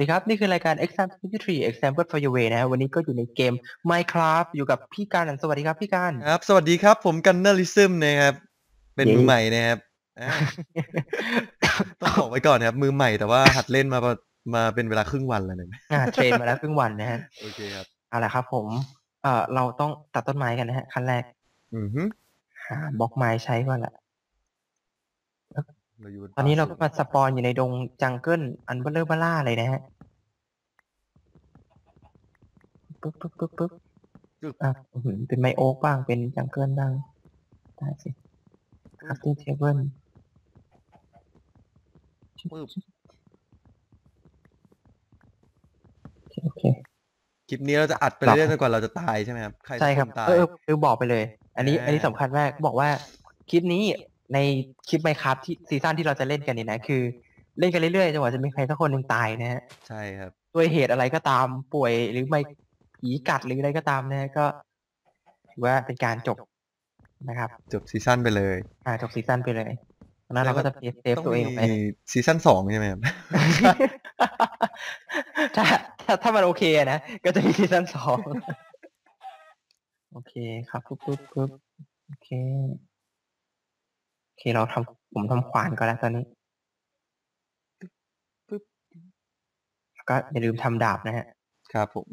ดีครับ นี่คือรายการ Exam 23 Example for Your Way นะฮะวันนี้ก็อยู่ในเกม Minecraft อยู่กับพี่การสวัสดีครับพี่การครับ สวัสดีครับ ผมกันเนอริซึมนะครับ เป็นเย้มือใหม่นะครับอ่าต้องบอกไว้ก่อนนะครับ มือใหม่แต่ว่าหัดเล่นมาประมาเป็นเวลาครึ่งวันแล้วนะอ่าเทรนมาแล้วครึ่งวันนะฮะโอเคครับเอาละครับ ผมเอ่อเราต้องตัดต้นไม้กันนะฮะขั้นแรก อือฮึหาบล็อกไม้ใช้ก่อนละ เราอยู่บตอนนี้เราก็ป่มาสปอนอยู่ในดงจังเกิลอันเบลเลอร์บล่าเลยนะฮะปึ๊บปึ๊บปึ๊บปึ๊บอะอื้อหือเป็นไมโอ๊กบ้างเป็นจังเกิลบ้างได้สิคัพติ้งเทเบิลปึ๊บโอเค คลิปนี้เราจะอัดไปครับเรื่อยๆจนกว่าเราจะตายใช่ไหมครับใครสักใช่ครับนตาย เออเออบอกไปเลย อันนี้อ่าอันนี้สำคัญมาก บอกว่า คลิปนี้ ในคลิปไมครับที่ซีซั่นที่เราจะเล่นกันเนี่ยนะคือ เล่นกันเรื่อยๆจนกว่าจะมีใครสักคนหนึ่งตายนะฮะใช่ครับด้วยเหตุอะไรก็ตามป่วยหรือไม่ผีกัดหรืออะไรก็ตามนะฮะก็ถือว่าเป็นการจบนะครับ จบซีซั่นไปเลยอ่าจบซีซั่นไปเลยดังนั้นเราก็จะเซฟตัวเองไปมีซีซั่นสองใช่ไหมครับถ้าถ้าถ้ามันโอเคอะนะ ก็จะมีซีซั่นสองโอเคครับปุ๊บปุ๊บปุ๊บโอเคโอ เคเราทำผมทำขวานก็แล้วตอนนี้ปึ๊บแล้วก็อย่าลืมทำดาบนะฮะ ครับผม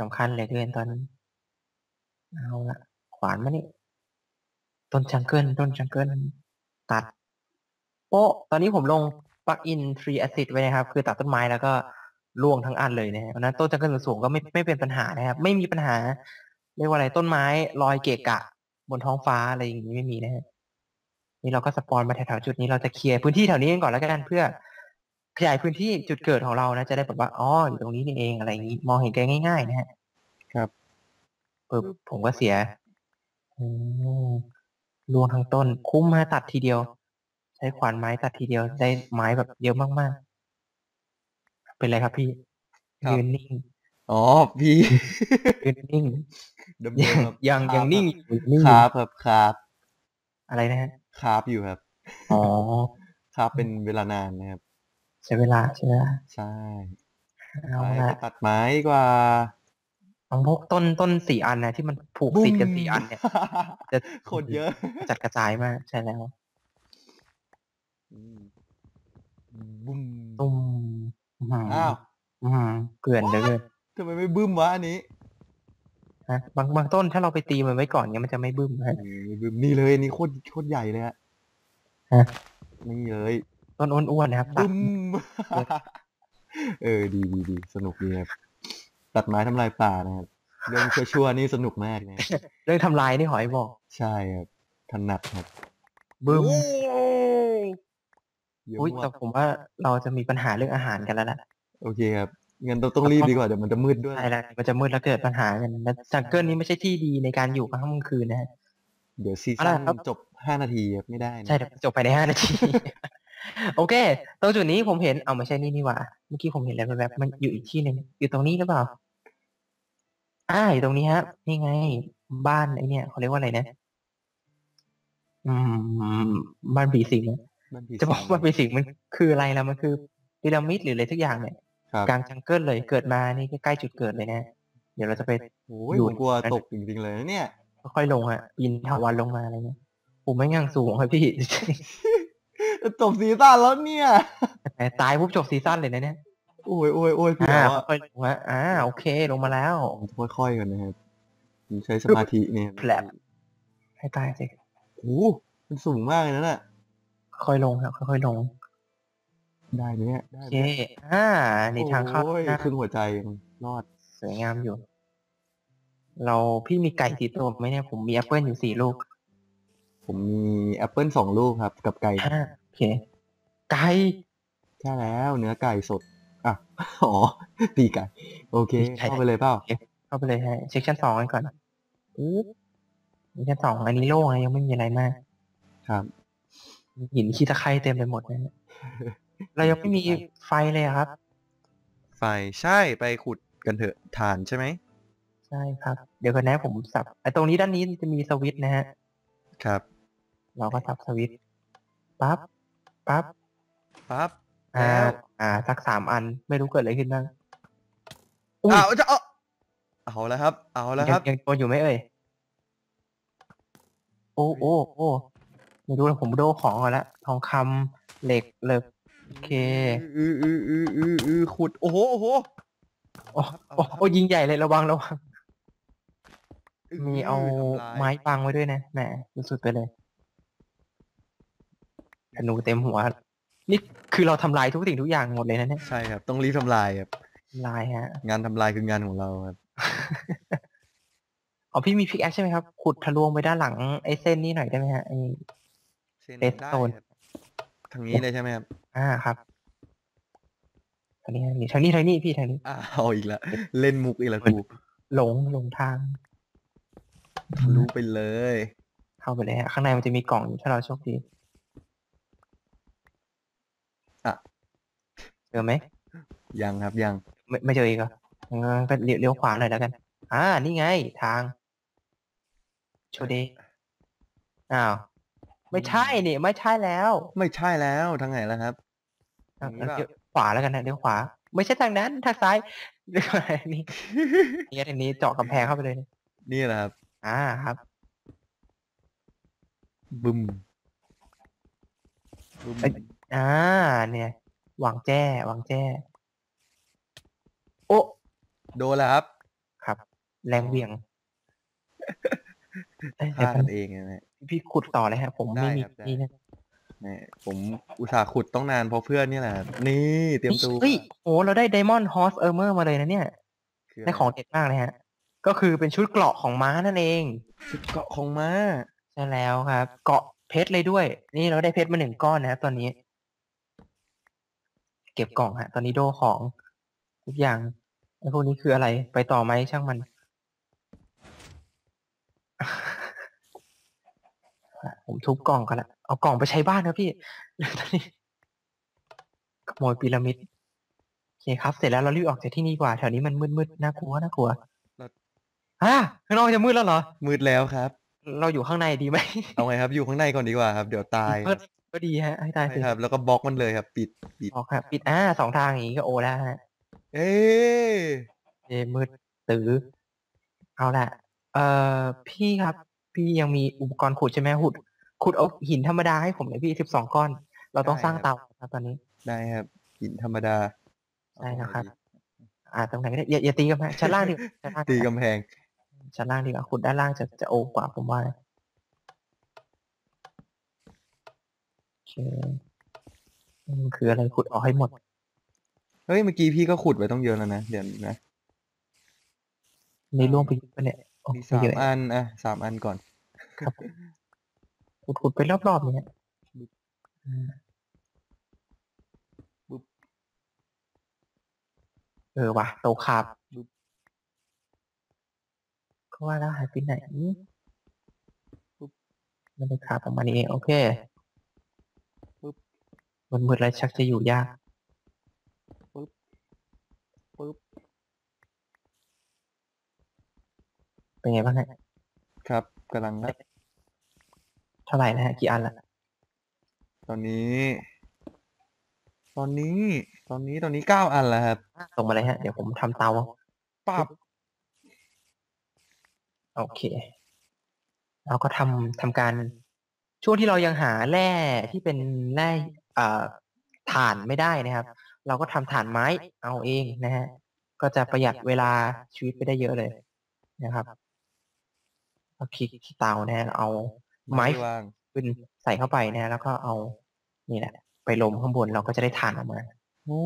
สำคัญเหลยเกินตอนนี้เอาละขวานมานี่ต้นจังเกิลต้นจังเกิลตัด โป๊ะตอนนี้ผมลงปลั๊กอิน tree acid ไว้นะครับ คือตัดต้นไม้แล้วก็ร่วงทั้งอันเลยนะฮะเพราะฉะนั้นต้นจังเกิลสูงๆก็ไม่ไม่เป็นปัญหานะครับ ไม่มีปัญหา เรียกว่าอะไรต้นไม้ลอยเกะกะ บนท้องฟ้าอะไรอย่างนี้ไม่มีนะฮะ นี่เราก็สปอนมาแถวๆจุดนี้เราจะเคลียร์พื้นที่แถวนี้กันก่อนแล้วกันเพื่อขยายพื้นที่จุดเกิดของเรานะจะได้แบบว่าอ๋ออยู่ตรงนี้นี่เองอะไรอย่างนี้ มองเห็นกันง่าย ๆ นะฮะครับปึ๊บผมก็เสียโอ้รวงทั้งต้น คุ้มมาตัดทีเดียว ใช้ขวานไม้ตัดทีเดียวได้ไม้แบบเยอะมากๆ เป็นไรครับพี่ครับยืนนิ่งอ๋อพี่ยืนนิ่งเดิมยังๆครับยังคยัรังบนิ่งอยู่นิ่งคอยู่รับครับครับอะไรนะฮะ ครับอยู่ครับ อ๋อครับเป็นเวลานานนะครับใช้เวลาใช่ไหมล่ะใช่เอาไปละไปตัดไม้ดีกว่าเอาพวกต้นต้นสี่อันนะที่มันผูกติดกันสี่อันเนี่ย จะโคตรเยอะจัดกระจายมากใช่แล้วอืมบุ้มตุ้มอื้อหืออ้าวอื้อหือเกลื่อนเหลยเกินทำไมไม่บึ้มวะอันนี้ ฮะบางบางต้นถ้าเราไปตีมันไว้ก่อนเนี่ยมันจะไม่บึ้มฮะอืมไม่บึ้มนี่เลยอันนี้โคตรโคตรใหญ่เลยฮะฮะนี่เลยต้นอ้วนๆนะครับตัดบึ้มเออดีดีดีสนุกดีครับตัดไม้ทำลายป่านะครับเรื่องชั่วๆนี่สนุกมากนะเรื่องทำลายนี่หอยบอก ใช่ครับถนัดครับบึ้มโอ้เยอะอุ้ยมาแต่กผมว่าเราจะมีปัญหาเรื่องอาหารกันแล้วล่ะโอเคครับ งั้นเราต้องรีบดีกว่าเดี๋ยวมันจะมืดด้วย ใช่แล้วมันจะมืดแล้วเกิดปัญหากันแล้วจังเกิลนี้ไม่ใช่ที่ดีในการอยู่กลางค่ำกลางคืนนะฮะ เดี๋ยวซีเอาซั่ล่ะนครับจบห้านาทีครับไม่ได้นะใช่เดี๋ยวจบภายในห้านาที โอเค ตรงจุดนี้ผมเห็นเอาไม่ใช่นี่นี่หว่า เมื่อกี้ผมเห็นอะไรแบบๆมันอยู่อีกที่หนึ่งอยู่ตรงนี้หรือเปล่า อ่าอยู่ตรงนี้ฮะ นี่ไง บ้านไอเนี่ยเขาเรียกว่าอะไรนะ อืม บ้านผีสิงอะมันผิดจะบอกว่าผีสิงมันคืออะไรล่ะมันคือพีระมิดหรืออะไรทุกอย่างเนี่ยครับ กลางจังเกิลเลยเกิดมานี่ใกล้ๆจุดเกิดเลยนะเดี๋ยวเราจะไปโอ้ยอยู่ผมกลัวตกจริงๆเลยนะเนี่ยค่อยๆลงอะปีนถาวันลงมาอะไรเงี้ยผมไม่งั่งสูงครับพี่จะจบซีซั่นแล้วเนี่ยแต่ตายปุ๊บจบซีซั่นเลยนะเนี่ยโอ้ยโอ้ยโอ้ยพี่อ่าว่าค่อยๆลงฮะอ่าโอเคลงมาแล้วผมจะค่อยๆกันนะครับผมใช้สมาธิเนี่ยแผลบให้ตายสิโอ้โหมันสูงมากเลยนะน่ะค่อยๆลงครับค่อยๆลง ได้ไหมเนี่ยได้โอไหเคมอ่าในทางเข้าโอ้ยหน้าครึ่งหัวใจยังรอดสวยงามอยู่ เราพี่มีไก่กี่ตัวไหมเนี่ย ผมมีแอปเปิลอยู่สี่ลูก ผมมีแอปเปิลสองลูกครับ กับไก่อ่า โอเค ไก่ ใช่แล้วเนื้อไก่สดอะ อ๋อตีไก่ โอเค ตีไก่ เข้าไปเลยเปล่าเข้าไปเลยฮะเช็คชั้นสองกันก่อนปึ๊บชั้นสองอันนี้โล่งนะยังไม่มีอะไรมาก ครับมีหินขี้ตะไคร่เต็มไปหมดนะฮะ เรายังไม่มีไฟเลยอะครับ ไฟใช่ไปขุดกันเถอะฐานใช่ไหม ใช่ครับ เดี๋ยวกันนะผมสับไอ้ตรงนี้ด้านนี้จะมีสวิตช์นะฮะ ครับ เราก็สับสวิตช์ปั๊บปั๊บปั๊บอ่า แล้วอ่า สักสามอันไม่รู้เกิดอะไรขึ้นบ้างอุ้ยอ้าวจะเอาเอาแล้วครับ เอาแล้วครับ ยังยังโดนอยู่ไหมเอ่ย โอ้โอ้โอ้ไม่รู้แล้วผมโดของก่อนละทองคำเหล็กเหล็ก โอเค อืออืออืออืออือขุด โอ้โห โอ้โหโอ้โอ้โอ้ยิงใหญ่เลยระวังระวัง มีเอาไม้บังไว้ด้วยนะแหมสุดๆไปเลยธนูเต็มหัว นี่คือเราทำลายทุกสิ่งทุกอย่างหมดเลยนะเนี่ยใช่ครับ ต้องรีบทำลายครับ ลายฮะ งานทำลายคืองานของเราครับ อ๋อพี่มีพิกแอคใช่ไหมครับ ขุดทะลวงไปด้านหลังไอ้เส้นนี้หน่อยได้ไหมฮะไอ้ เส้นโซนครับทางนี้เลยใช่ไหมครับ อ่าครับทางนี้ทางนี้ทางนี้ทางนี้พี่ทางนี้อ้าวอีกแล้วเล่นมุกอีกแล้วกูหลงหลงทางทะลุไปเลย เข้าไปเลยฮะข้างในมันจะมีกล่องอยู่ถ้าเราโชคดีอะเจอไหมยังครับยัง ไม่ไม่เจออีกเหรองั้นก็เลี้ยวเลี้ยวขวาหน่อยแล้วกัน อ่า นี่ไงทางโชเดอ้าว ไม่ใช่นี่ ไม่ใช่แล้ว ไม่ใช่แล้วทางไหนแล้วครับ อะทางนี้เปล่าเลี้ยวขวาแล้วกันนะเลี้ยวขวา ไม่ใช่ทางนั้นทางซ้ายเลี้ยวขวานี่นี่ทางนี้เจาะกำแพงเข้าไปเลย นี่แหละครับ อ่าครับบึมบึมเอ้ยอ่า เนี่ยหวังแจ้หวังแจ้ โอ้โดนแล้วครับ ครับ แรงเหวี่ยงเอ้ยฆ่าเดี๋ยวกันเองนะฮะพี่ขุดต่อเลยฮะผมไม่ได้มีครับได้ นี่นะ นี่ผมอุตส่าห์ขุดต้องนานเพราะเพื่อนนี่แหละครับนี่เตรียมตัวเฮ้ยโอ้เราได้ไดมอนด์ฮอสเออร์เมอร์มาเลยนะเนี่ยคือได้ของเด็ดมากเลยฮะ ก็คือเป็นชุดเกราะของม้านั่นเองชุดเกาะของม้าใช่แล้วครับ เกาะเพชรเลยด้วย นี่เราได้เพชรมาหนึ่งก้อนนะครับตอนนี้ เก็บกล่องฮะ ตอนนี้โดของทุกอย่างไอ้พวกนี้คืออะไรไปต่อไหมช่างมันผมทุบกล่องกันละ เอากล่องไปใช้บ้านนะพี่ตอนนี้ขโมยพีระมิดโอเคครับ เสร็จแล้วเรารีบออกจากที่นี่ดีกว่าแถวนี้มันมืดๆน่ากลัวน่ากลัวเราฮะข้างนอกจะมืดแล้วเหรอ มืดแล้วครับ เราอยู่ข้างในดีไหมเอาไงครับ อยู่ข้างในก่อนดีกว่าครับ เดี๋ยวตายเปิดก็ดีฮะให้ตายใช่สิครับ แล้วก็บล็อกมันเลยครับ ปิดปิดออกครับปิดอ่าสองทางอย่างนี้ก็โอแล้วฮะเอ๊ะเยมืดตื้อเอาละเอ่อพี่ครับ พี่ยังมีอุปกรณ์ขุดใช่ไหมขุด ขุดเอาหินธรรมดาให้ผมหน่อยพี่สิบสองก้อน เราต้องสร้างเตาครับตอนนี้ ได้ครับ หินธรรมดาใช่นะครับ อ่าตรงไหนก็ได้อย่าอย่าตีกันฮะชั้นล่างดีกว่าชั้นล่างตีกำแพงชั้นล่างดีกว่าขุดด้านล่างจะจะโอกว่าผมว่าโอเคอืมคืออะไรขุดออกให้หมด เฮ้ยเมื่อกี้พี่ก็ขุดไว้ต้องเยอะแล้วนะ เดี๋ยวนะในร่วงไปยุบไปเนี่ยโอ้มีไม่สามเยอะอันอะสามอันก่อนครับ ขุดขุดไปรอบๆเนี่ยบึ๊บอืมบึ๊บเออว่ะโตขาบบึ๊บก็ว่าแล้วหายไปไหนปุ๊บมันเป็นขาบของมันเองโอเคปุ๊บมันมืดแล้วชักจะอยู่ยากปุ๊บปุ๊บเป็นไงบ้างฮะครับกำลังครับ เท่าไหร่นะฮะกี่อันละตอนนี้ ตอนนี้ ตอนนี้ตอนนี้เก้าอันแล้วครับส่งมาเลยฮะ เดี๋ยวผมทำเตาปับโอเค เราก็ทำทำการช่วงที่เรายังหาแร่ที่เป็นแร่เอ่อถ่านไม่ได้นะครับ เราก็ทำถ่านไม้เอาเองนะฮะก็จะประหยัดเวลาชีวิตไปได้เยอะเลยนะครับเอาคลิกที่เตานะฮะเอา ไม้ไม้วางขึ้นใส่เข้าไปนะฮะแล้วก็เอา นี่แหละ ไปลมข้างบนเราก็จะได้ถ่านออกมาโอ้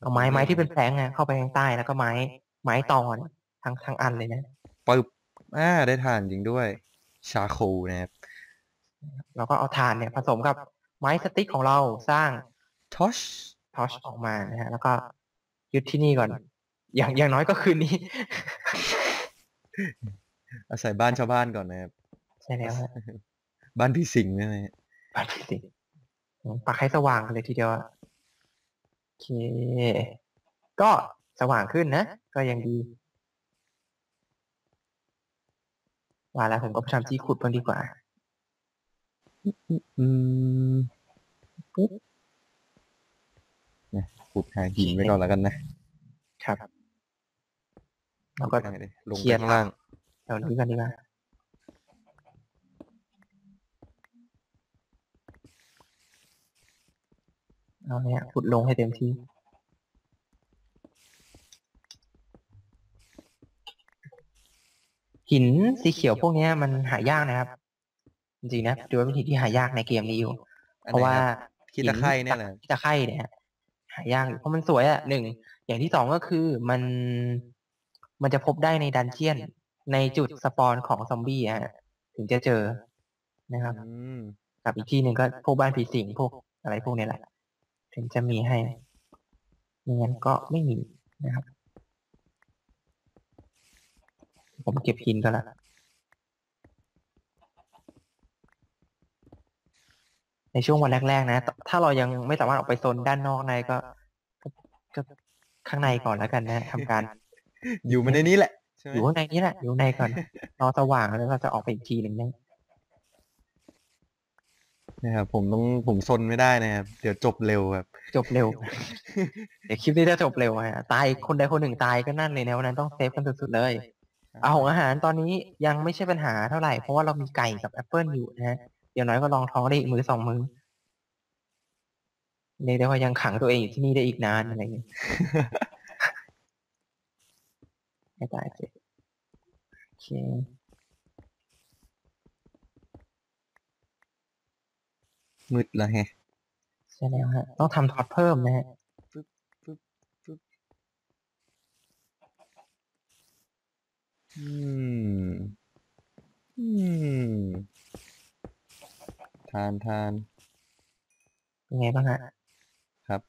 เอาไม้ไม้ที่เป็นแผลงอะเข้าไปข้างใต้แล้วก็ไม้ ไม้ตอนทั้งทั้งอันเลยนะปึ๊บอ่าได้ทานจริงด้วย ชาโคนะครับเราก็เอาถ่านเนี่ยผสมกับไม้สติ๊กของเราสร้างทอชทอชออกมานะฮะ แล้วก็ยึดที่นี่ก่อน อย่างอย่างน้อยก็คืนนี้ อาศัยบ้านชาวบ้านก่อนนะครับ ใช่แล้วฮะบ้านพี่สิงห์นี่นแหละปัดไปสิปักให้สว่างเลยทีเดียวอะโอเค ก็สว่างขึ้นนะ ก็ยังดี ว่าแล้วผมก็ไปทำที่ขุดเพิ่มดีกว่า อืมขุดหาหินไว้ก่อนแล้วกันนะครับแล้วก็ไปทางไหนดีลงเคลีไปยร์ข้างล่าง เดี๋ยวนี้กันดีกว่าเอาเนี่ยขุดลงให้เต็มที่ หินสีเขียวพวกเนี้ยมันหายากนะครับ จริงๆนะดูว่าเป็นหินที่หายากในเกมนี้อยู่อันเพราะไหนว่าครับขี้ตะไคร่เนี่ยแหละขี้ตะไคร่เนี่ย หายากอยู่เพราะมันสวยอะหนึ่งอย่างที่สองก็คือมันมันจะพบได้ในดันเจียน ในจุดสปอนของซอมบี้อะฮะถึงจะเจอนะครับอืมกับอีกที่หนึ่งก็พวกบ้านผีสิงพวกอะไรพวกเนี้ยแหละ ถึงจะมีให้ไม่งั้นก็ไม่มีนะครับ ผมเก็บหินก็แล้วในช่วงวันแรกๆนะ ถ้าเรายังไม่สามารถออกไปโซนด้านนอกในก็ก็ก็ข้างในก่อนแล้วกันนะทำการ อยู่มาในนี้แหละ ใช่ไหมอยู่ข้างในนี้แหละอยู่ข้างในก่อนรอสว่างแล้วเราจะออกไปอีกทีหนึ่งนะนะครับผมต้องผมซนไม่ได้นะครับเดี๋ยวจบเร็วครับจบเร็ว เดี๋ยวคลิปนี้จะจบเร็วฮะตายคนใดคนหนึ่งตายก็นั่นเลยนะวันนั้นต้องเซฟกันสุดๆเลย เอาของอาหารตอนนี้ยังไม่ใช่ปัญหาเท่าไหร่ เพราะว่าเรามีไก่กับแอปเปิลอยู่นะฮะอย่างน้อยก็ลองท้องได้อีกมือสองมือเรียกได้ว่ายังขังตัวเองอยู่ที่นี่ได้อีกนานอะไรอย่างเงี้ย ไม่ตายสิโอเคมืดแล้วแฮะใช่แล้วฮะ ต้องทำท็อตเพิ่มนะฮะอืม อืม ทานทานเป็นไงบ้างฮะ ครับ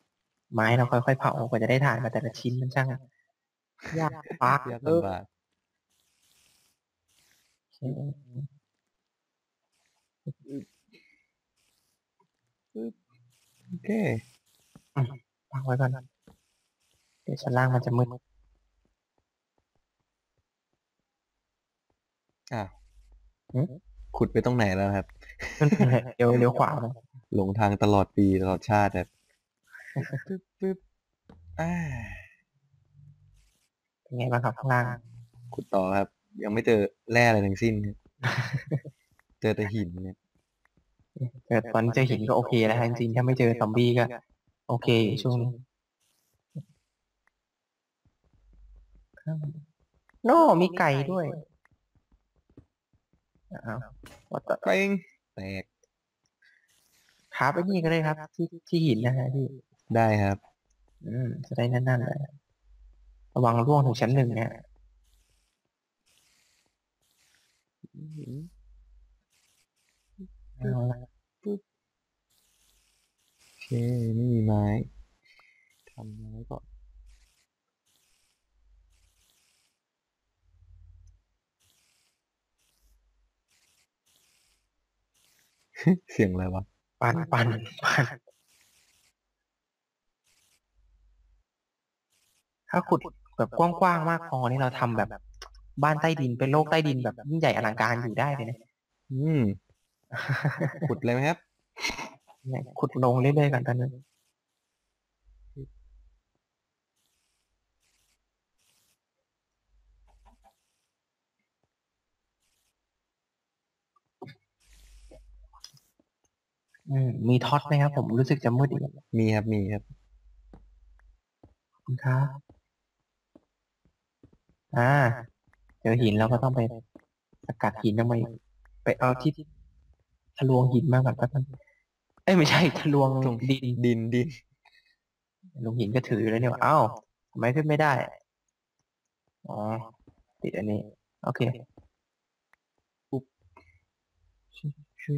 ไม้เราค่อยๆเผากว่าจะได้ถ่านมาแต่ละชิ้นมันช่าง ยากปากยากเออลำบากโอเคโอเคปักไว้ก่อนเดี๋ยวชั้นล่างมันจะมืดอะหืมขุดไปตรงไหนแล้วครับขึ้นไปเลยเดี๋ยวเดี๋ยวขวามันหลงทางตลอดปีตลอดชาติครับปึ๊บปึ๊บอ่า เป็นไงบ้างครับข้างล่างขุดต่อครับ ยังไม่เจอแร่อะไรทั้งสิ้นครับเจอแต่หินเนี่ยแต่ตอนนี้เจอหินก็โอเคแล้วฮะจริงๆถ้าไม่เจอซอมบี้ก็ โอเคอยู่ช่วงนี้โน่มีไก่ด้วยอ้าวว่าแต่เป้งแตกขาไปนี่ก็ได้ครับ ที่ที่หินนะฮะที่ได้ครับ อืมจะได้นั่นๆเลย ระวังร่วงถึงชั้นหนึ่งเนี่ยเอาละโอเคไม่มีไม้ทำไม้ก่อนเสียงอะไรวะ ปันปันปันถ้าขุด แบบกว้างๆมากพอนี่เราทำแบบบ้านใต้ดินเป็นโลกใต้ดินแบบยิ่งใหญ่อลังการอยู่ได้เลยนะอืมขุดเลยไหมครับเนี่ยขุดลงเรื่อยๆกันตอนนี้อืมมีท็อตไหมครับผมรู้สึกจะมืดอีกแล้วมีครับมีครับขอบคุณครับ อ่า เจอหินแล้วก็ต้องไปสกัดหินทำไมไปเอาที่ทะลวงหินมาก่อนก็ท่านเอ้ยไม่ใช่ทะลวงดินดินดินลุงหินก็ถืออยู่แล้วเนี่ยว่าเอ้าทำไมขึ้นไม่ได้ อ๋อ ติดอันนี้ โอเคปุ๊บชึชึ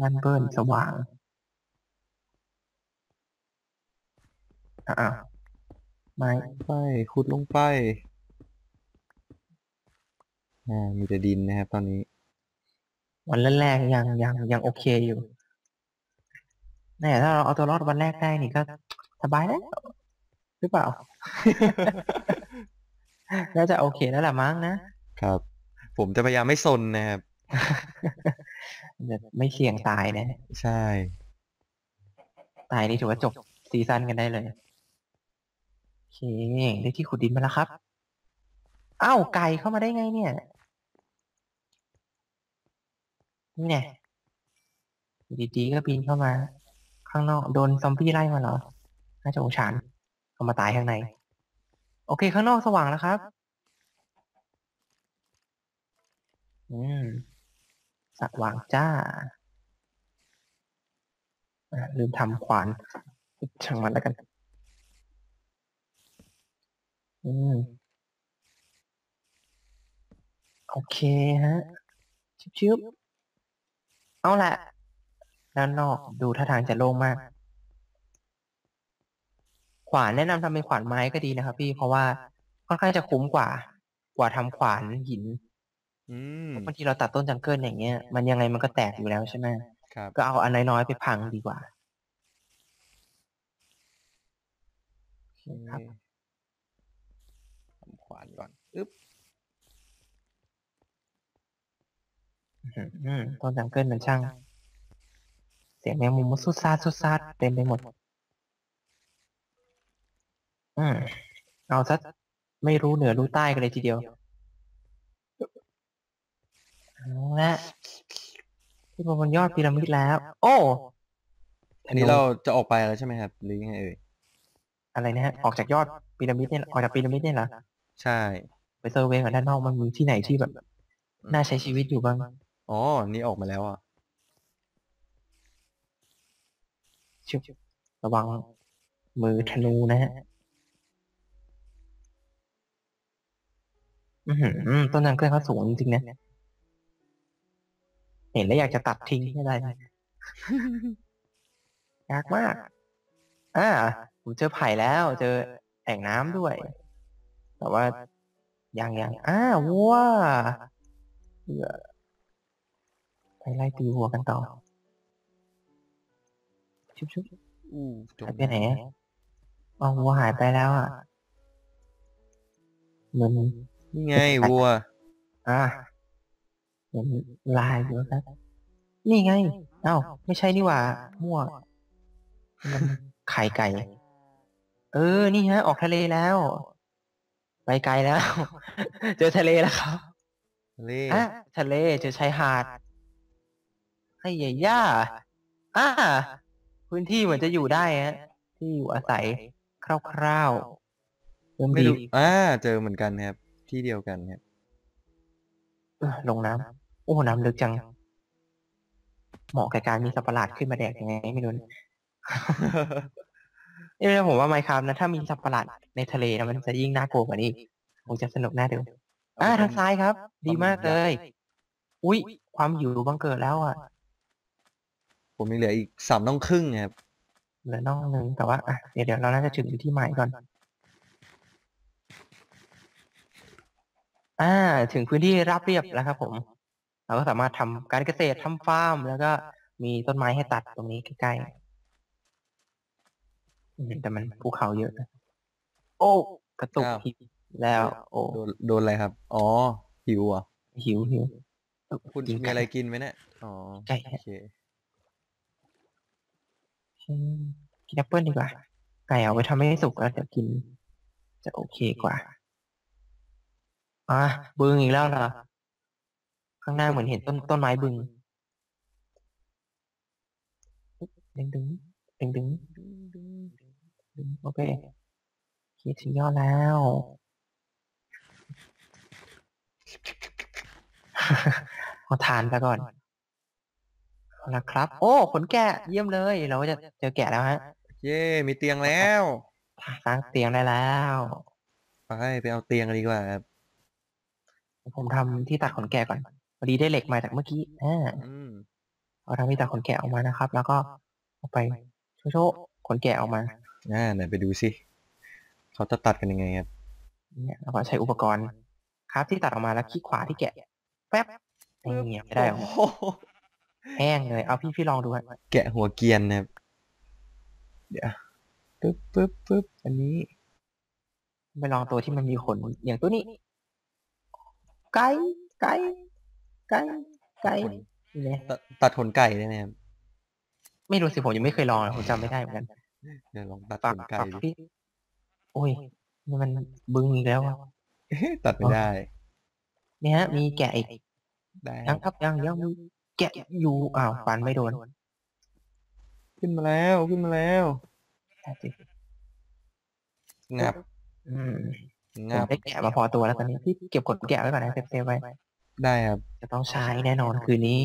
มันเบิ้ลสว่างอ้าว ไม่ไปขุดลงไป อ่า มีแต่ดินนะครับตอนนี้ วันแรกๆยังยังยังโอเคอยู่แน่ถ้าเราเอาตัวรอดวันแรกได้นี่ก็สบายแล้วหรือเปล่า น่าจะโอเคแล้วแหละมั้งนะ ครับ ผมจะพยายามไม่ซนนะครับจะไม่เสี่ยงตายนะ ใช่ ตายนี่ถือว่าจบซีซั่นกันได้เลย โอเคได้ที่ขุดดินมาแล้วครับอ้าวไก่เข้ามาได้ไงเนี่ย นี่ไงอยู่ดีๆก็บินเข้ามา ข้างนอกโดนซอมบี้ไล่มาเหรอ น่าจะสงสารเอามาตายข้างใน โอเค ข้างนอกสว่างแล้วครับ อืมสว่างจ้าอะลืมทำขวานช่างมันแล้วกัน อืม โอเคฮะ ชิบๆเอาละด้านนอกดูท่าทางจะโล่งมาก ขวานแนะนำทำเป็นขวานไม้ก็ดีนะครับพี่เพราะว่าค่อนข้างจะคุ้มกว่า กว่าทำขวานหินอืมบางทีเราตัดต้นจังเกิลอย่างเงี้ย มันยังไงมันก็แตกอยู่แล้วใช่ไหมครับก็เอาอันน้อยๆไปพังดีกว่าโอเคครับ ทำขวานก่อนอึ๊บ อืมต้นจังเกิลมันช่าง เสียงแมงมุมมันสุดซาดสุดซาดเต็มไปหมด อืมเอาซะไม่รู้เหนือรู้ใต้กันเลยทีเดียวเอาละที่บนยอดพีระมิดแล้ว โอ้อันนี้เราจะออกไปแล้วใช่ไหมครับ หรือยังไงเอ่ยอะไรนะฮะออกจากยอดพีระมิดเนี่ยออกจากพีระมิดเนี่ยเหรอใช่ ไปเซอร์เวย์ก่อนด้านนอกมันมีที่ไหนที่แบบ น่าใช้ชีวิตอยู่บ้าง อ๋อ นี่ออกมาแล้วอะชิบระวังมือธนูนะฮะอือหือต้นจังเกิลเขาสูงจริงๆนะเห็นแล้วอยากจะตัดทิ้งไม่ได้เลยยากมาก อ่า ผมเจอไผ่แล้ว เจอแอ่งน้ำด้วย แต่ว่ายังยังอ่าวัวเบื่อ ไปไล่ตีวัวกันต่อ ชุบชุบอู้จหายไปไหนอะอ๋อวัวหายไปแล้วอะเหมือนนี่ไงวัว อ่าเหมือนลายอยู่ครับนี่ไง เอ้า ไม่ใช่นี่หว่า มั่วมันไข่ไก่ เออ นี่ฮะ ออกทะเลแล้ว ไปไกลแล้ว เจอทะเลแล้วครับเล่อะทะเล เจอชายหาด ให้ใหญ่ย่าอ่าพื้นที่เหมือนจะอยู่ได้ฮะที่อยู่อาศัยคร่าวๆเริ่มไม่ดีรู้อ่าเจอเหมือนกันครับ ที่เดียวกันครับเออลงน้ำโอ้น้ำลึกจัง เหมาะกับการมีสัตว์ประหลาดขึ้นมาแดกยังไงไม่รู้นะเอ้ยผมว่าไมครับนะ ถ้ามีสัตว์ประหลาดในทะเลนะมันจะยิ่งน่ากลัวกว่านี้คงจะสนุกน่าดูอ่าทางซ้ายครับ ดีมากเลย อุ้ยความหิวบังเกิดแล้วอะ ผมมีเหลืออีกสามน้องครึ่งครับเหลือน่องหนึ่งแต่ว่าอะเดี๋ยวเดี๋ยวเราน่าจะถึงที่หมายก่อน อ่า ถึงพื้นที่ราบเรียบแล้วครับ ผม เราก็สามารถทำการเกษตรทำฟาร์ม แล้วก็มีต้นไม้ให้ตัดตรงนี้ใกล้ๆอืมแต่มันภูเขาเยอะนะโอ้กระตุกอ้าวหิวแล้ว โอ้โดนโดนอะไรครับ อ๋อ หิวเหรอะหิวหิวเอ้าคุณกินมีไก่อะไรกินไหมเนี่ยอ๋อไก่โอเคอืม กินแอปเปิลดีกว่า ไก่เอาไว้ทำให้สุกแล้วเดี๋ยวกิน จะโอเคกว่า อะบึงอีกแล้วเหรอ ข้างหน้าเหมือนเห็นต้นต้นไม้บึง ดึงดึงดึงดึงดึงโอเคโอเคถึงยอดแล้วเอาทานไปก่อน เอาละครับ โอ้ขนแกะเยี่ยมเลย เราก็จะเจอแกะแล้วฮะเย้ มีเตียงแล้วสร้างเตียงได้แล้วไปไปเอาเตียงกันดีกว่าครับผมทำที่ตัดขนแกะก่อนพอดีได้เหล็กมาจากเมื่อกี้อ่าอืมเอาทำที่ตัดขนแกะออกมานะครับ แล้วก็เอาไปโชว์ๆขนแกะออกมาอ่าไหนไปดูสิเขาจะตัดกันยังไงครับเนี่ยแล้วก็ใช้อุปกรณ์ครับที่ตัดออกมาแล้วคลิกขวาที่แกะ แป๊บนี่ไม่ได้ออกมาโอ้โห แห้งเลย เอาพี่พี่ลองดูฮะแกะหัวเกรียนนะครับ เดี๋ยวปึ๊บปึ๊บปึ๊บอันนี้ ไปลองตัวที่มันมีขน อย่างตัวนี้ ไก่ ไก่ ไก่ ไก่นี่เลยตัดตัดขนไก่ได้ไหมครับ ไม่รู้สิผมยังไม่เคยลองเลยผมจำไม่ได้เหมือนกัน เดี๋ยวลองตัดฝาขกนไก่ฝากดิพี่โอ้ยนี่มันบึงอีกแล้วอะเอ๊ะตัดไม่ได้ เนี่ยฮะ มีแกะอีก ได้ยังครับยังยังมี แกะอยู่อ้าวฟันไม่โดนขึ้นมาแล้วขึ้นมาแล้วแต่สิงับ อืมผมงับได้แกะมาพอตัวแล้วตอนนี้พี่เก็บกดแกะไว้ก่อนนะเซฟเซฟไว้ ได้ครับ จะต้องใช้แน่นอนคืนนี้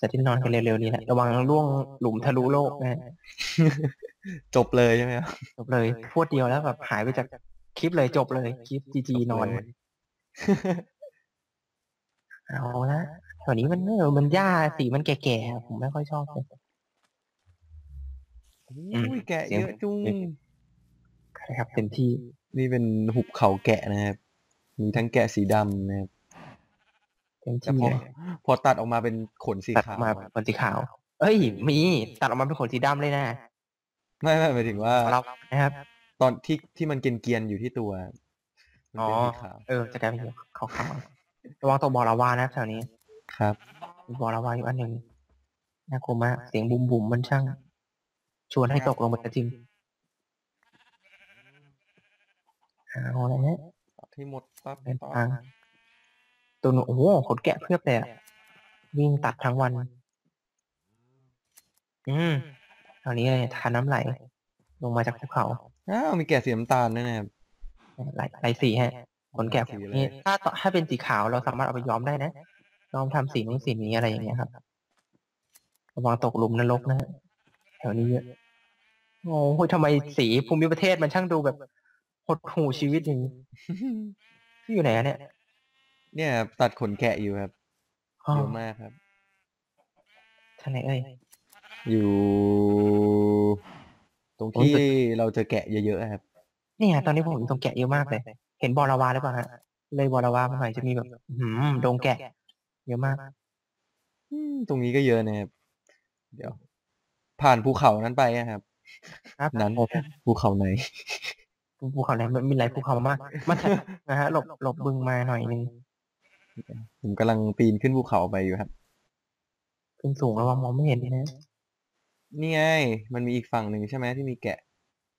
จะที่นอนกันเร็วๆนี้แหละระวังล่วงหลุมทะลุโลกนะฮะจบเลยใช่ไหมครับจบเลยพวดเดียวแล้วแบบหายไปจากคลิปเลยจบเลย คลิปจีจีนอน เอาละแถวนี้มันเออมันหญ้าสีมันแก่ๆอะผมไม่ค่อยชอบเลยอืมอุ้ยแกะเสียงเยอะจุงครับเต็มที่นี่เป็นหุบเขาแกะนะครับ มีทั้งแกะสีดำนะครับเต็มแต่ที่พอเลยพอตัดออกมาเป็นขนสีตัดอขาอวกมาอะเป็นสีขาว เอ้ย มีตัดออกมาเป็นขนสีดำเลยนะ ไม่ไม่หมายถึงว่าเรานะครับ ตอนที่ที่มันเกรียนๆอยู่ที่ตัวมันอ๋อเป็นสีขาวเออจะกลายเป็นขาวๆ ระวังตัวบอลาวานะแถวนี้ครับมีบอลาวาอยู่อันหนึ่งน่ากลัวมากเสียงบุมบุมๆมันช่าง ชวนให้ตกลงไปจริงเอาละฮะตัดที่หมดปั๊บเดินปั๊บทางตัวหนูโอ้โหขนแกะเพียบเลยอะวิ่งตัดทั้งวัน อืมตอนนี้เลยทานน้ำไหล ลงมาจากภูเขาอ้าวมีแกะสีน้ำตาลด้วยนะครับไหลไหลสีฮะ ขนแกะพวกนี้ถ้าต่อถ้าเป็นสีขาวเราสามารถเอาไปย้อมได้นะย้อมทำสีนู้นสีนี้อะไรอย่างเงี้ยครับระวังตกหลุมนรกนะฮะแถวนี้เยอะโอ้โหทำไมสีภูมิประเทศมันช่างดูแบบหดหู่ชีวิตอย่างนี้ที่อยู่ไหนอะเนี่ย เนี่ยครับตัดขนแกะอยู่ครับอ๋อเยอะมากครับท่านไหนเอ่ยอยู่ ตรงโอ้ยที่แต่เราเจอแกะเยอะๆครับนี่ไงตอนนี้ผมอยู่ตรงแกะเยอะมากเลย เห็นบอลาวาหรือเปล่าฮะเลยบอลาวามาหน่อยจะมีแบบหืมดงแกะ เยอะมากอืมตรงนี้ก็เยอะนะครับเดี๋ยว ผ่านภูเขานั้นไปอะครับ ครับนั้นผมภูเขาไหนภูเขาไหนมันมีหลายภูเขามากมาถัดนะฮะหลบหลบบึงมาหน่อยนึงผมกำลังปีนขึ้นภูเขาไปอยู่ครับขึ้นสูงระวังมองไม่เห็นนะนี่ไงมันมีอีกฝั่งหนึ่งใช่ไหมที่มีแกะ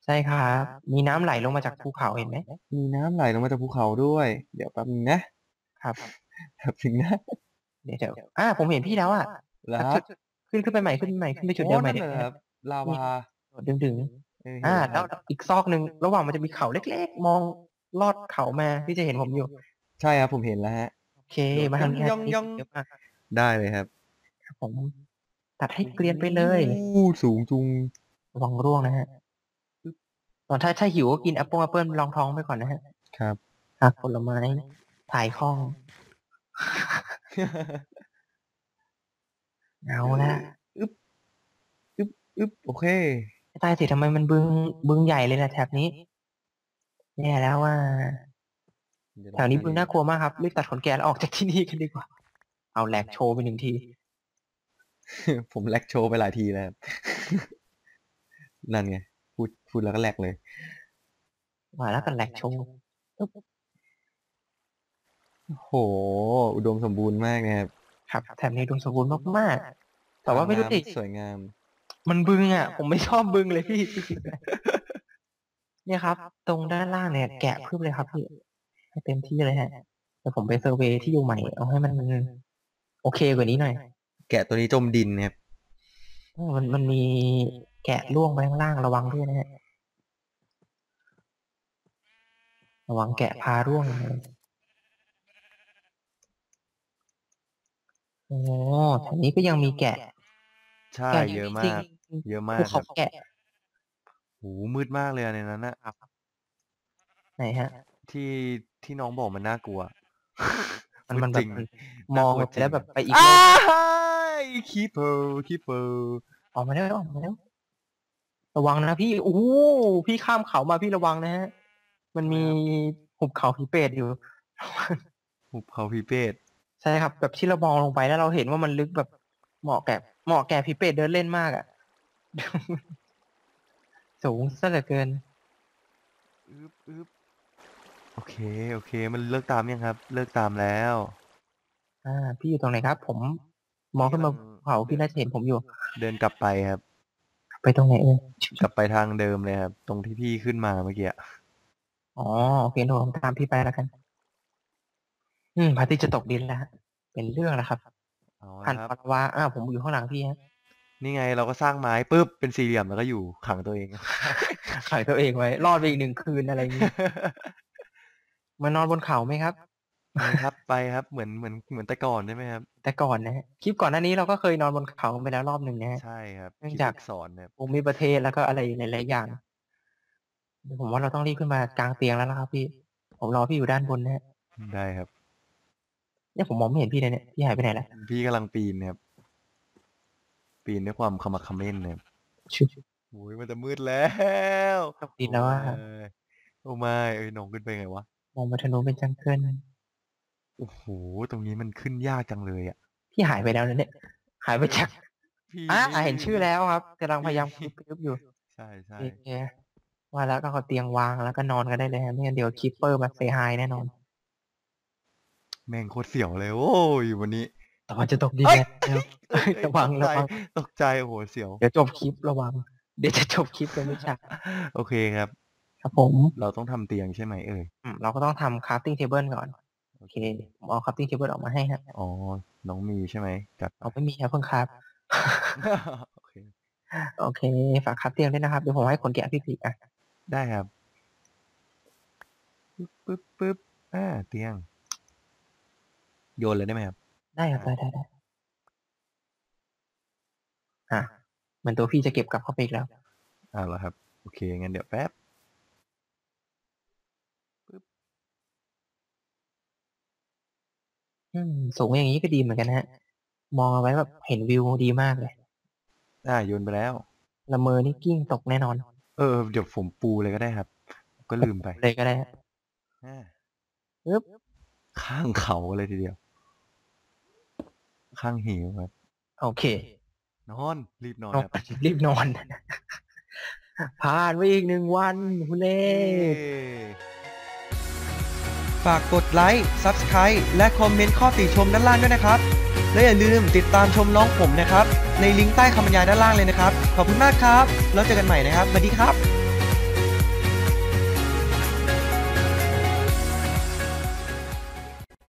ใช่ครับ มีน้ำไหลลงมาจากภูเขาเห็นไหมมีน้ำไหลลงมาจากภูเขาด้วย เดี๋ยวแป๊บนึงนะครับแป๊บนึงนะเดี๋ยวเดี๋ยวอ่าผมเห็นพี่แล้วอะแล้วจุดขึ้นขึ้นไปใหม่ขึ้นไปใหม่ขึ้นไปจุดเดิมใหม่โอ้นั่นเดี๋ยวเหรอครับลาวาดึงดึงเออๆเห็นอ่าแล้วคแล้รัวบอีกซอกหนึ่งระหว่างมันจะมีเขาเล็กๆ มองลอดเขามาพี่จะเห็นผมอยู่ ใช่ครับผมเห็นแล้วฮะโอเคมาทางนี้ย่องทางนี้ย่องเยอะมากได้เลยครับครับผมตัดให้เกลียนไปเลยอู้สูงจุงระวังร่วงนะฮะ ตอนถ้าถ้าหิวก็กินแอปเปิลแอปเปิลรองท้องไปก่อนนะฮะครับผักผลไม้ถ่ายคล่อง เอาละอึ๊บอึ๊บโอเคตายสิทำไมมันบึงบึงใหญ่เลยนะแถบนี้แย่แล้วว่าแถวนี้บึงน่ากลัวมากครับรีบตัดขนแกะแล้วออกจากที่นี่กันดีกว่า เอาแหลกโชว์ไปหนึ่งที ผมแลกโชว์ไปหลายทีแล้วครับนั่นไง พูดพูดแล้วก็แลกเลยมาแล้วกันแหลกโชว์โห อุดมสมบูรณ์มากนะครับ ครับแถบนี้ดูสมบูรณ์มากๆ แต่ว่าไม่รู้ดิน้ำสวยงาม มันบึงอะ ผมไม่ชอบบึงเลยพี่ เนี่ยครับ ตรงด้านล่างเนี่ย แกะเพิ่มเลยครับพี่ให้เต็มที่เลยฮะเดี๋ยวผมไปเซอร์เวย์ที่อยู่ใหม่ เอาให้มัน โอเคกว่านี้หน่อย แกะตัวนี้จมดินนะครับเออมันมันมีแกะล่วงไปข้างล่างระวังด้วยนะฮะ ระวังแกะพาร่วงนะโอ้แถวนี้ก็ยังมีแกะ ใช่ แกะเยอะจมาริงกๆเยอะมากภูคเขารับแกะโหมืดมากเลยอะในนั้นนะไหนฮะ ที่ที่น้องบอกมันน่ากลัวมันมันแบจบริงมันมองไปแล้วแบบไปอีกอ้าโลกยคีเปอร์คีเปอร์ออกมาแล้วออกมาแล้วระวังนะพี่โอ้โหพี่ข้ามเขามาพี่ระวังนะฮะ มันมีหุบเขาผีเปรตอยู่ หุบเขาพีเป็ดใช่ครับ แบบที่เรามองลงไปแล้วเราเห็นว่ามันลึกแบบเหมาะแก่เหมาะแก่ผีเปรตเดินเล่นมากอะ่ะ สูงซะเหลือเกินอึบอึบโอเค โอเค มันเลิกตามยังครับ เลิกตามแล้ว อ่า พี่อยู่ตรงไหนครับ ผมมองขึ้นมากำลังเขาเขาพี่น่าจะเห็นผมอยู่ เดินกลับไปครับ ไปตรงไหนเอ่ยกลับไปทางเดิมเลยครับ ตรงที่พี่ขึ้นมาเมื่อกี้ อะอ๋อโอเคเดี๋ยวผมตามพี่ไปแล้วกัน อืมพระอาทิตย์จะตกดินแล้วฮะเป็นเรื่องแล้วครับเอาหันละครับปลาวาอ่าผมอยู่ข้างหลังพี่ฮะนี่ไงเราก็สร้างไม้ปุ๊บเป็นสี่เหลี่ยมแล้วก็อยู่ขังตัวเองขายตัวเองไว้ รอดไปอีกหนึ่งคืนอะไรอย่างนี้ มานอนบนเขาไหมครับ ไปครับไปครับเหมือนเหมือนเหมือนแต่ก่อนใช่ไหมครับ แต่ก่อนนะฮะคลิปก่อนหน้านี้เราก็เคยนอนบนเขาไปแล้วรอบหนึ่งนะฮะ ใช่ครับเนื่องคิดจากสอนครับภูมิประเทศแล้วก็อะไรหลายๆอย่างเดี๋ยว ผมว่าเราต้องรีบขึ้นมากลางเตียงแล้วนะครับพี่ ผมรอพี่อยู่ด้านบนนะฮะได้ครับ เนี่ยผมมองไม่เห็นพี่เลยเนี่ย พี่หายไปไหนแล้วพี่กำลังปีนครับ ปีนด้วยความขมักเขม้นนะครับชุบ โอ้ยมันจะมืดแล้วต้องปีนแล้วว่าโอ้ยโอ้ไม่เอ้ยน้องขึ้นไปไงวะ มองมาทางโน้นเป็นจังเกิลโอ้โห ตรงนี้มันขึ้นยากจังเลยอะ พี่หายไปแล้วนะเนี่ย หายไปจากพี่อ่าไม่เห็นชื่อแล้วครับกำลังพยายามพี่คลิปอยู่ใช่ใช่ โอเค ว่าแล้วก็เอาเตียงวางแล้วก็นอนกันได้เลยฮะไม่งั้นเดี๋ยวคิปเปอร์มาเซฮายแน่นอน แม่งโคตรเสียวเลย โอ้ยวันนี้ แต่ว่าจะตกดินเอ้ยแล้วเอ้ยระวังตกระใจวังตกใจโอ้โหเสียว เดี๋ยวจบคลิประวัง เดี๋ยวจะจบคลิปเลยไม่ใช่โอเคครับ ครับผมเราต้องทำเตียงใช่ไหมเอ่ย อืมเราก็ต้องทำ crafting table ก่อน โอเคผมเอา crafting table ออกมาให้ฮะอ๋อ น้องมีใช่ไหมจัด เอาไม่มีครับเพิ่งครับ โอเค โอเค ฝากครับเตียงด้วยนะครับ เดี๋ยวผมให้คนแกะพี่พีอะ ได้ครับปึ๊บปึ๊บปึ๊บอ่าเตียง โยนเลยได้ไหมครับ ได้ครับได้ได้ได้อะเหมือนตัวพี่จะเก็บกลับเข้าไปอีกแล้วเอาละครับ โอเค งั้นเดี๋ยวแป๊บอืมสูงอย่างนี้ก็ดีเหมือนกันนะฮะ มองเอาไว้แบบเห็นวิวดีมากเลย อ่าโยนไปแล้ว ละเมอนี่กิ้งตกแน่นอน เออ เดี๋ยวผมปูเลยก็ได้ครับ ก็ลืมไปเลยก็ได้ฮะอ่าปึ๊บข้างเขาเลยทีเดียว ข้างหิวครับโอเคนอน รีบนอนนอนครับรีบนอน ผ่านไปอีกหนึ่งวันคุณเล่ฝากกดไลค์ Subscribe และคอมเมนต์ข้อติชมด้านล่างด้วยนะครับ และอย่าลืมติดตามชมน้องผมนะครับ ในลิงก์ใต้คำบรรยายด้านล่างเลยนะครับ ขอบคุณมากครับ แล้วเจอกันใหม่นะครับสวัสดีครับ